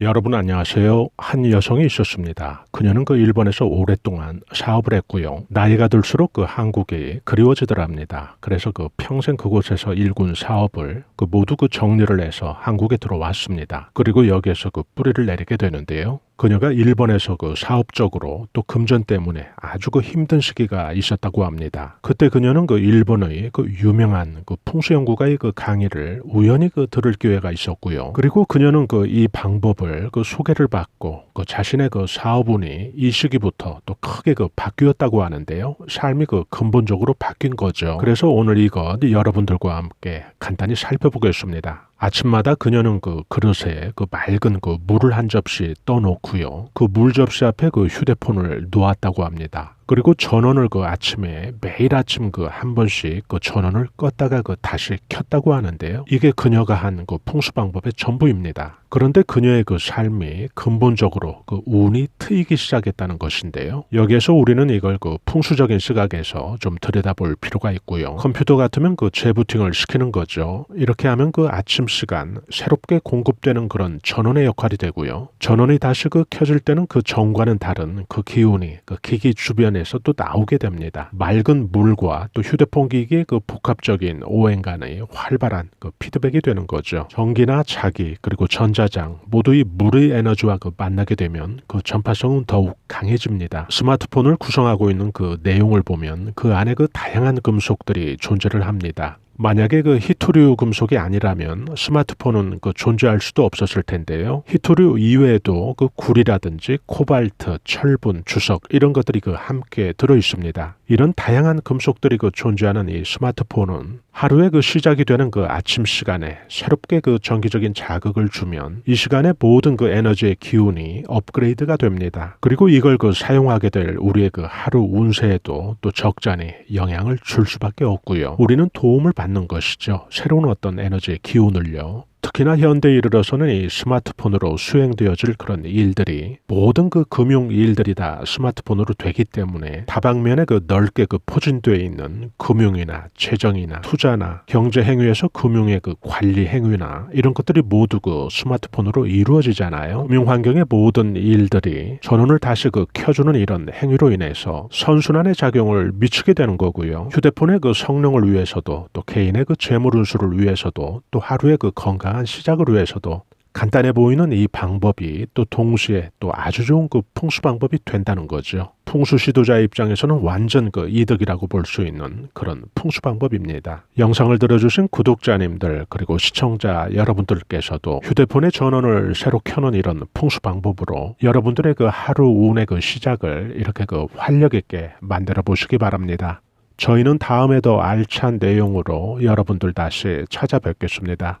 여러분 안녕하세요. 한 여성이 있었습니다. 그녀는 그 일본에서 오랫동안 사업을 했고요. 나이가 들수록 그 한국이 그리워지더랍니다. 그래서 그 평생 그곳에서 일군 사업을 그 모두 그 정리를 해서 한국에 들어왔습니다. 그리고 여기에서 그 뿌리를 내리게 되는데요. 그녀가 일본에서 그 사업적으로 또 금전 때문에 아주 그 힘든 시기가 있었다고 합니다. 그때 그녀는 그 일본의 그 유명한 그 풍수연구가의 그 강의를 우연히 그 들을 기회가 있었고요. 그리고 그녀는 그 이 방법을 그 소개를 받고 그 자신의 그 사업운이 이 시기부터 또 크게 그 바뀌었다고 하는데요. 삶이 그 근본적으로 바뀐 거죠. 그래서 오늘 이것 여러분들과 함께 간단히 살펴보겠습니다. 아침마다 그녀는 그 그릇에 그 맑은 그 물을 한 접시 떠놓고요. 그 물 접시 앞에 그 휴대폰을 놓았다고 합니다. 그리고 전원을 그 아침에 매일 아침 그 한 번씩 그 전원을 껐다가 그 다시 켰다고 하는데요. 이게 그녀가 한 그 풍수 방법의 전부입니다. 그런데 그녀의 그 삶이 근본적으로 그 운이 트이기 시작했다는 것인데요. 여기에서 우리는 이걸 그 풍수적인 시각에서 좀 들여다볼 필요가 있고요. 컴퓨터 같으면 그 재부팅을 시키는 거죠. 이렇게 하면 그 아침 시간 새롭게 공급되는 그런 전원의 역할이 되고요. 전원이 다시 그 켜질 때는 그 전과는 다른 그 기운이 그 기기 주변에 서 또 나오게 됩니다. 맑은 물과 또 휴대폰 기기의 그 복합적인 오행 간의 활발한 그 피드백이 되는 거죠. 전기나 자기 그리고 전자장 모두의 물의 에너지와 그 만나게 되면 그 전파성은 더욱 강해집니다. 스마트폰을 구성하고 있는 그 내용을 보면 그 안에 그 다양한 금속들이 존재를 합니다. 만약에 그 히토류 금속이 아니라면 스마트폰은 그 존재할 수도 없었을 텐데요. 히토류 이외에도 그 구리라든지 코발트, 철분, 주석 이런 것들이 그 함께 들어 있습니다. 이런 다양한 금속들이 그 존재하는 이 스마트폰은 하루의 그 시작이 되는 그 아침 시간에 새롭게 그 정기적인 자극을 주면 이 시간에 모든 그 에너지의 기운이 업그레이드가 됩니다. 그리고 이걸 그 사용하게 될 우리의 그 하루 운세에도 또 적잖이 영향을 줄 수밖에 없고요. 우리는 도움을 받는 것이죠. 새로운 어떤 에너지의 기운을요. 특히나 현대에 이르러서는 이 스마트폰으로 수행되어질 그런 일들이 모든 그 금융 일들이 다 스마트폰으로 되기 때문에 다방면에 그 넓게 그 포진되어 있는 금융이나 재정이나 투자나 경제 행위에서 금융의 그 관리 행위나 이런 것들이 모두 그 스마트폰으로 이루어지잖아요. 금융 환경의 모든 일들이 전원을 다시 그 켜주는 이런 행위로 인해서 선순환의 작용을 미치게 되는 거고요. 휴대폰의 그 성능을 위해서도 또 개인의 그 재물 운수를 위해서도 또 하루의 그 건강 건강한 시작을 위해서도 간단해 보이는 이 방법이 또 동시에 또 아주 좋은 그 풍수 방법이 된다는 거죠. 풍수 시도자 입장에서는 완전 그 이득이라고 볼 수 있는 그런 풍수 방법입니다. 영상을 들어주신 구독자님들 그리고 시청자 여러분들께서도 휴대폰의 전원을 새로 켜는 이런 풍수 방법으로 여러분들의 그 하루 운의 그 시작을 이렇게 그 활력 있게 만들어 보시기 바랍니다. 저희는 다음에 더 알찬 내용으로 여러분들 다시 찾아뵙겠습니다.